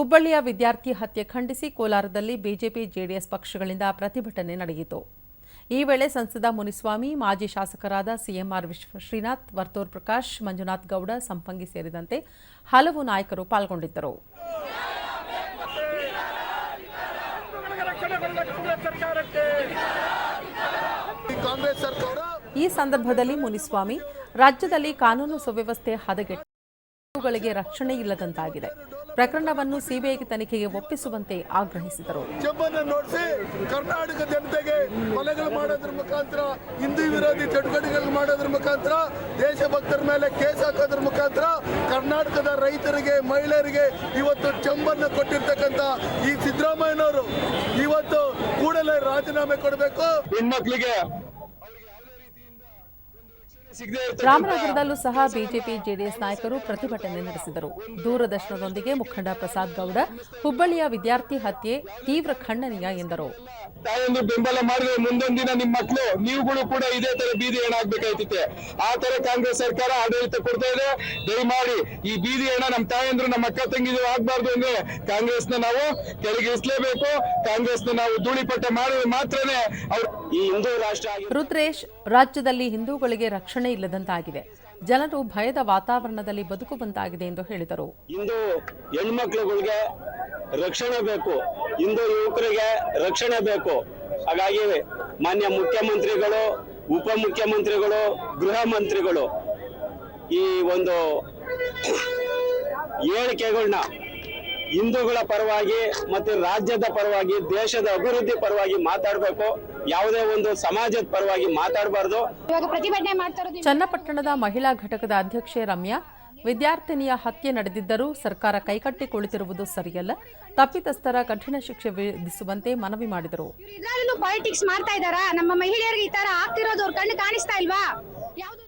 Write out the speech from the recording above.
ಹುಬ್ಬಳ್ಳಿಯ ವಿದ್ಯಾರ್ಥಿ ಹತ್ಯೆ ಖಂಡಿಸಿ ಕೋಲಾರದಲ್ಲಿ ಬಿಜೆಪಿ ಜೆಡಿಎಸ್ ಪಕ್ಷಗಳಿಂದ ಪ್ರತಿಭಟನೆ ನಡೆಯಿತು. ಈ ವೇಳೆ ಸಂಸದ ಮುನಿಸ್ವಾಮಿ, ಮಾಜಿ ಶಾಸಕರಾದ ಸಿಎಂಆರ್ ವಿಶ್ವ ಶ್ರೀನಾಥ್ ವರ್ತೂರ್ ಪ್ರಕಾಶ್, ಮಂಜುನಾಥ್ ಗೌಡ, ಸಂಪಂಗಿ ಸೇರಿದಂತೆ ಹಲವು ನಾಯಕರು ಪಾಲ್ಗೊಂಡಿದ್ದರು. ಈ ಸಂದರ್ಭದಲ್ಲಿ ಮುನಿಸ್ವಾಮಿ, ರಾಜ್ಯದಲ್ಲಿ ಕಾನೂನು ಸುವ್ಯವಸ್ಥೆ ಹದಗೆಟ್ಟು ರಕ್ಷಣೆ ಇಲ್ಲದಂತಾಗಿದೆ. ಪ್ರಕರಣವನ್ನು ಸಿಬಿಐಗೆ ತನಿಖೆಗೆ ಒಪ್ಪಿಸುವಂತೆ ಆಗ್ರಹಿಸಿದರು. ನೋಡಿಸಿ ಕರ್ನಾಟಕ ಜನತೆಗೆ ಕೊಲೆಗಳು ಮಾಡೋದ್ರ ಮುಖಾಂತರ ಹಿಂದೂ ವಿರೋಧಿ ಚಟುವಟಿಕೆಗಳು ಮಾಡೋದ್ರ ಮುಖಾಂತರ ದೇಶಭಕ್ತರ ಮೇಲೆ ಕೇಸ್ ಹಾಕೋದ್ರ ಮುಖಾಂತರ ಕರ್ನಾಟಕದ ರೈತರಿಗೆ ಮಹಿಳೆಯರಿಗೆ ಇವತ್ತು ಚಂಬನ್ನು ಕೊಟ್ಟಿರ್ತಕ್ಕಂಥ ಈ ಸಿದ್ದರಾಮಯ್ಯನವರು ಇವತ್ತು ಕೂಡಲೇ ರಾಜೀನಾಮೆ ಕೊಡಬೇಕು. ಹೆಣ್ಮಕ್ಳಿಗೆ ರಾಮನಗರದಲ್ಲೂ ಸಹ ಬಿಜೆಪಿ ಜೆಡಿಎಸ್ ನಾಯಕರು ಪ್ರತಿಭಟನೆ ನಡೆಸಿದರು. ದೂರದರ್ಶನದೊಂದಿಗೆ ಮುಖಂಡ ಪ್ರಸಾದ್ ಗೌಡ ಹುಬ್ಬಳ್ಳಿಯ ವಿದ್ಯಾರ್ಥಿ ಹತ್ಯೆ ತೀವ್ರ ಖಂಡನೀಯ ಎಂದರು. ತಾಯೊಂದು ಬೆಂಬಲ ಮಾಡಿದ್ರೆ ಮುಂದೊಂದು ದಿನ ನಿಮ್ ಮಕ್ಕಳು ನೀವುಗಳು ಕೂಡ ಇದೇ ತರ ಬೀದಿ ಏನಾಗ್ಬೇಕಾಯ್ತೈತೆ ಆ ತರ ಕಾಂಗ್ರೆಸ್ ಸರ್ಕಾರ ಆಡಳಿತ ಕೊಡ್ತಾ ಇದೆ. ದಯಮಾಡಿ ಈ ಬೀದಿ ಹಣ ನಮ್ಮ ತಾಯಂದ್ರು ನಮ್ಮ ಅಕ್ಕ ತಂಗಿದ್ರು ಆಗ್ಬಾರ್ದು ಅಂದ್ರೆ ಕಾಂಗ್ರೆಸ್ನ ನಾವು ಕೆಳಗಿಳಿಸ್ಲೇಬೇಕು. ಕಾಂಗ್ರೆಸ್ನ ನಾವು ಧೂಳಿಪಟ್ಟ ಮಾಡಿದ್ರೆ ಮಾತ್ರನೇ ಅವ್ರು ಈ ಹಿಂದೂ ರಾಷ್ಟ್ರ ರುದ್ರೇಶ್ ರಾಜ್ಯದಲ್ಲಿ ಹಿಂದೂಗಳಿಗೆ ರಕ್ಷಣೆ ಇಲ್ಲದಂತಾಗಿದೆ. ಜನರು ಭಯದ ವಾತಾವರಣದಲ್ಲಿ ಬದುಕುವಂತಾಗಿದೆ ಎಂದು ಹೇಳಿದರು. ಇಂದು ಹೆಣ್ಮಕ್ಳುಗಳಿಗೆ ರಕ್ಷಣೆ ಬೇಕು. ಹಿಂದೂ ಯುವಕರಿಗೆ ರಕ್ಷಣೆ ಬೇಕು. ಹಾಗಾಗಿ ಮಾನ್ಯ ಮುಖ್ಯಮಂತ್ರಿಗಳು ಉಪಮುಖ್ಯಮಂತ್ರಿಗಳು ಗೃಹ ಮಂತ್ರಿಗಳು ಈ ಒಂದು ಹೇಳಿಕೆಗಳನ್ನ ಹಿಂದೂಗಳ ಪರವಾಗಿ ಮತ್ತೆ ರಾಜ್ಯದ ಪರವಾಗಿ ದೇಶದ ಅಭಿವೃದ್ಧಿ ಪರವಾಗಿ ಮಾತಾಡಬೇಕು. ಯಾವುದೇ ಒಂದು ಸಮಾಜದ ಪರವಾಗಿ ಮಾತಾಡಬಾರದು. ಚನ್ನಪಟ್ಟಣದ ಮಹಿಳಾ ಘಟಕದ ಅಧ್ಯಕ್ಷೆ ರಮ್ಯಾ ವಿದ್ಯಾರ್ಥಿನಿಯ ಹತ್ಯೆ ನಡೆದಿದ್ದರೂ ಸರ್ಕಾರ ಕೈಕಟ್ಟಿ ಕುಳಿತಿರುವುದು ಸರಿಯಲ್ಲ. ತಪ್ಪಿತಸ್ಥರ ಕಠಿಣ ಶಿಕ್ಷೆ ವಿಧಿಸುವಂತೆ ಮನವಿ ಮಾಡಿದರು. ಪಾಲಿಟಿಕ್ಸ್ ಮಾಡ್ತಾ ಇದಾರಾ ನಮ್ಮ ಮಹಿಳೆಯರಿಗೆ ಈ ತರ ಆಗ್ತಿರೋದು ಅವ್ರ ಕಣ್ಣು ಕಾಣಿಸ್ತಾ ಇಲ್ವಾ? ಯಾವ್ದು